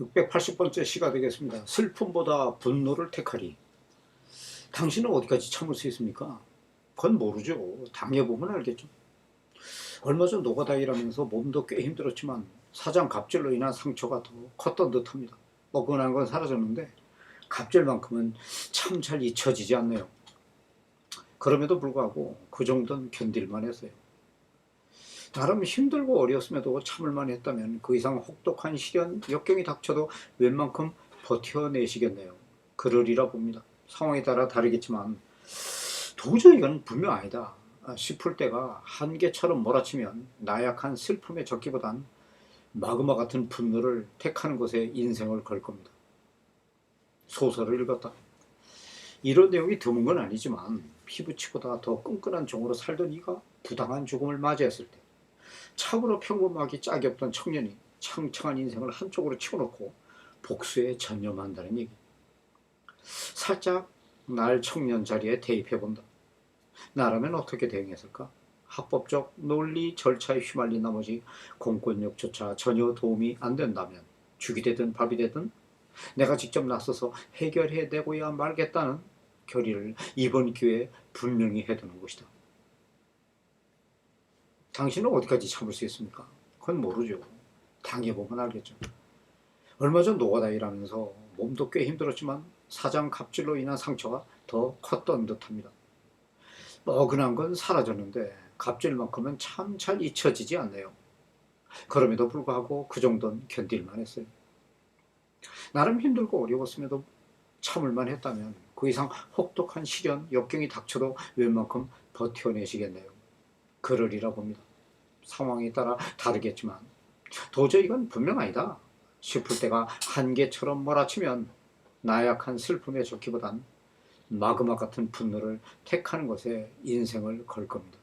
680번째 시가 되겠습니다. 슬픔보다 분노를 택하리. 당신은 어디까지 참을 수 있습니까? 그건 모르죠. 당해보면 알겠죠. 얼마 전 노가다이라면서 몸도 꽤 힘들었지만 사장 갑질로 인한 상처가 더 컸던 듯 합니다. 뻐근한 건 사라졌는데 갑질만큼은 참 잘 잊혀지지 않네요. 그럼에도 불구하고 그 정도는 견딜만 했어요. 나름 힘들고 어려웠음에도 참을만 했다면 그 이상 혹독한 시련, 역경이 닥쳐도 웬만큼 버텨내시겠네요. 그러리라 봅니다. 상황에 따라 다르겠지만 도저히 이건 분명 아니다 싶을 때가 한계처럼 몰아치면 나약한 슬픔에 적기보단 마그마 같은 분노를 택하는 것에 인생을 걸 겁니다. 소설을 읽었다. 이런 내용이 드문 건 아니지만 피부치보다 더 끈끈한 종으로 살던 이가 부당한 죽음을 맞이했을 때 참으로 평범하기 짝이 없던 청년이 창창한 인생을 한쪽으로 치워놓고 복수에 전념한다는 얘기. 살짝 날 청년 자리에 대입해본다. 나라면 어떻게 대응했을까? 합법적 논리 절차에 휘말린 나머지 공권력조차 전혀 도움이 안 된다면 죽이 되든 밥이 되든 내가 직접 나서서 해결해내고야 말겠다는 결의를 이번 기회에 분명히 해두는 것이다. 당신은 어디까지 참을 수 있습니까? 그건 모르죠. 당해보면 알겠죠. 얼마 전 노가다 일하면서 몸도 꽤 힘들었지만 사장 갑질로 인한 상처가 더 컸던 듯합니다. 뻐근한 건 사라졌는데 갑질만큼은 참 잘 잊혀지지 않네요. 그럼에도 불구하고 그 정도는 견딜만 했어요. 나름 힘들고 어려웠음에도 참을만 했다면 그 이상 혹독한 시련, 역경이 닥쳐도 웬만큼 버텨내시겠네요. 그러리라 봅니다. 상황에 따라 다르겠지만 도저히 이건 분명 아니다 싶을 때가 한계처럼 몰아치면 나약한 슬픔에 적기보단 마그마 같은 분노를 택하는 것에 인생을 걸 겁니다.